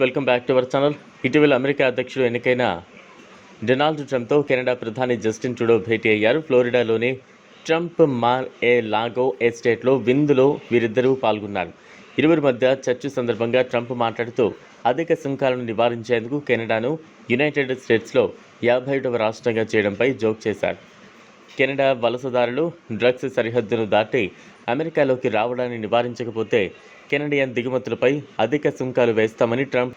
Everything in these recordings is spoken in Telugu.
Welcome back to our channel ఇటీవల అమెరికా అధ్యక్షుడు ఎన్నికైన డొనాల్డ్ ట్రంప్తో కెనడా ప్రధాని జస్టిన్ ట్రూడో భేటీ అయ్యారు. ఫ్లోరిడాలోని ట్రంప్ మార్ ఏ లాగో ఎస్టేట్లో విందులో వీరిద్దరూ పాల్గొన్నారు. ఇరువురి మధ్య చర్చ సందర్భంగా ట్రంప్ మాట్లాడుతూ అధిక సుంకాలను నివారించేందుకు కెనడాను యునైటెడ్ స్టేట్స్లో యాభై రాష్ట్రంగా చేయడంపై జోక్ చేశారు. కెనడా వలసదారులు డ్రగ్స్ సరిహద్దును దాటి అమెరికాలోకి రావడాన్ని నివారించకపోతే కెనడియన్ దిగుమతులపై అధిక సుంకాలు వేస్తామని ట్రంప్.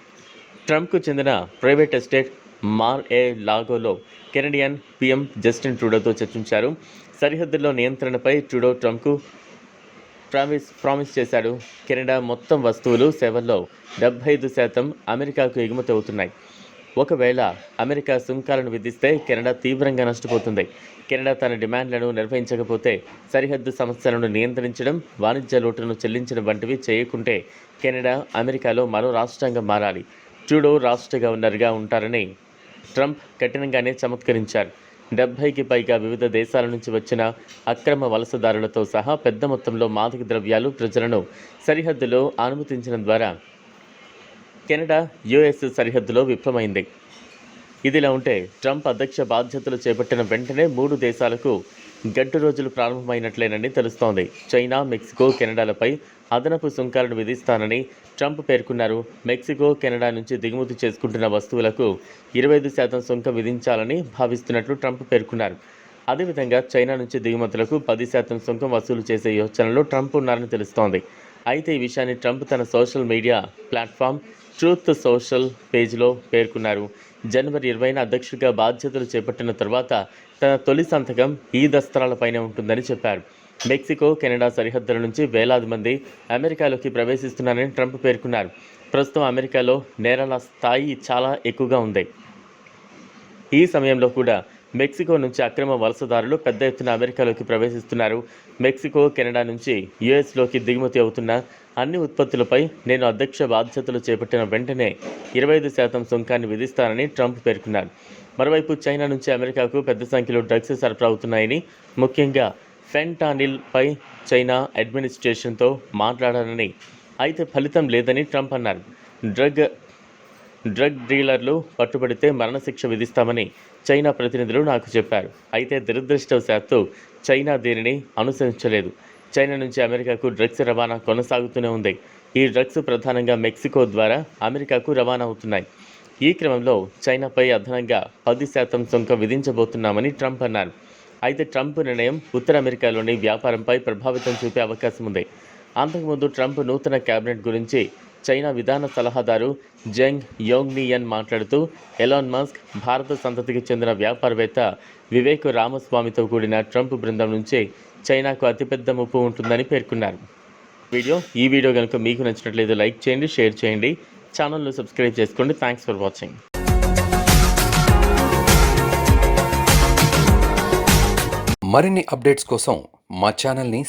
ట్రంప్కు చెందిన ప్రైవేట్ ఎస్టేట్ మార్ ఏ లాగోలో కెనడియన్ పీఎం జస్టిన్ ట్రూడోతో చర్చించారు. సరిహద్దుల్లో నియంత్రణపై ట్రూడో ట్రంప్కు ప్రామిస్ ప్రామిస్ చేశాడు. కెనడా మొత్తం వస్తువులు సేవల్లో డెబ్బై ఐదు శాతం అమెరికాకు ఎగుమతి అవుతున్నాయి. ఒకవేళ అమెరికా సుంకాలను విధిస్తే కెనడా తీవ్రంగా నష్టపోతుంది. కెనడా తన డిమాండ్లను నిర్వహించకపోతే సరిహద్దు సమస్యలను నియంత్రించడం వాణిజ్య లోటును చెల్లించడం వంటివి చేయకుంటే కెనడా అమెరికాలో మరో రాష్ట్రంగా మారాలి. ట్రూడో రాష్ట్ర గవర్నర్గా ఉంటారని ట్రంప్ కఠినంగానే చమత్కరించారు. డెబ్బైకి పైగా వివిధ దేశాల నుంచి వచ్చిన అక్రమ వలసదారులతో సహా పెద్ద మొత్తంలో మాదక ద్రవ్యాలు ప్రజలను సరిహద్దులో అనుమతించడం ద్వారా కెనడా యుఎస్ సరిహద్దులో విఫలమైంది. ఇదిలా ఉంటే ట్రంప్ అధ్యక్ష బాధ్యతలు చేపట్టిన వెంటనే మూడు దేశాలకు గడ్డు రోజులు ప్రారంభమైనట్లేనని తెలుస్తోంది. చైనా మెక్సికో కెనడాలపై అదనపు సుంకాలను విధిస్తానని ట్రంప్ పేర్కొన్నారు. మెక్సికో కెనడా నుంచి దిగుమతి చేసుకుంటున్న వస్తువులకు ఇరవై ఐదు శాతం సుంకం విధించాలని భావిస్తున్నట్లు ట్రంప్ పేర్కొన్నారు. అదేవిధంగా చైనా నుంచి దిగుమతులకు పది శాతం సుంకం వసూలు చేసే యోచనలో ట్రంప్ ఉన్నారని తెలుస్తోంది. అయితే ఈ విషయాన్ని ట్రంప్ తన social media platform Truth Social పేజ్లో పేర్కొన్నారు. జనవరి ఇరవైన అధ్యక్షుడిగా బాధ్యతలు చేపట్టిన తర్వాత తన తొలి సంతకం ఈ దస్త్రాలపైనే ఉంటుందని చెప్పారు. మెక్సికో కెనడా సరిహద్దుల నుంచి వేలాది మంది అమెరికాలోకి ప్రవేశిస్తున్నారని ట్రంప్ పేర్కొన్నారు. ప్రస్తుతం అమెరికాలో నేరాల స్థాయి చాలా ఎక్కువగా ఉంది. ఈ సమయంలో కూడా మెక్సికో నుంచి అక్రమ వలసదారులు పెద్ద ఎత్తున అమెరికాలోకి ప్రవేశిస్తున్నారు. మెక్సికో కెనడా నుంచి యుఎస్లోకి దిగుమతి అవుతున్న అన్ని ఉత్పత్తులపై నేను అధ్యక్ష బాధ్యతలు చేపట్టిన వెంటనే ఇరవై ఐదు శాతం సుంకాన్ని విధిస్తానని ట్రంప్ పేర్కొన్నారు. మరోవైపు చైనా నుంచి అమెరికాకు పెద్ద సంఖ్యలో డ్రగ్స్ సరఫరా అవుతున్నాయని ముఖ్యంగా ఫెంటానిల్పై చైనా అడ్మినిస్ట్రేషన్తో మాట్లాడాలని అయితే ఫలితం లేదని ట్రంప్ అన్నారు. డ్రగ్ డ్రగ్ డీలర్లు పట్టుబడితే మరణశిక్ష విధిస్తామని చైనా ప్రతినిధులు నాకు చెప్పారు. అయితే దురదృష్టవశాత్తు చైనా దీనిని అనుసరించలేదు. చైనా నుంచి అమెరికాకు డ్రగ్స్ రవాణా కొనసాగుతూనే ఉంది. ఈ డ్రగ్స్ ప్రధానంగా మెక్సికో ద్వారా అమెరికాకు రవాణా అవుతున్నాయి. ఈ క్రమంలో చైనాపై అదనంగా పది శాతం సుంకం విధించబోతున్నామని ట్రంప్ అన్నారు. అయితే ట్రంప్ నిర్ణయం ఉత్తర అమెరికాలోని వ్యాపారంపై ప్రభావితం చూపే అవకాశం ఉంది. అంతకుముందు ట్రంప్ నూతన కేబినెట్ గురించి చైనా విధాన సలహాదారు జంగ్ యోంగ్నియన్ మాట్లాడుతూ ఎలాన్ మస్క్ భారత సంతతికి చెందిన వ్యాపారవేత్త వివేక్ రామస్వామితో కూడిన ట్రంప్ బృందం నుంచే చైనాకు అతిపెద్ద ముప్పు ఉంటుందని పేర్కొన్నారు. వీడియో ఈ వీడియో కనుక మీకు నచ్చినట్లయితే లైక్ చేయండి షేర్ చేయండి ఛానల్ను సబ్స్క్రైబ్ చేసుకోండి. థ్యాంక్స్ ఫర్ వాచింగ్ మరిన్ని అప్డేట్స్ కోసం మా ఛానల్ని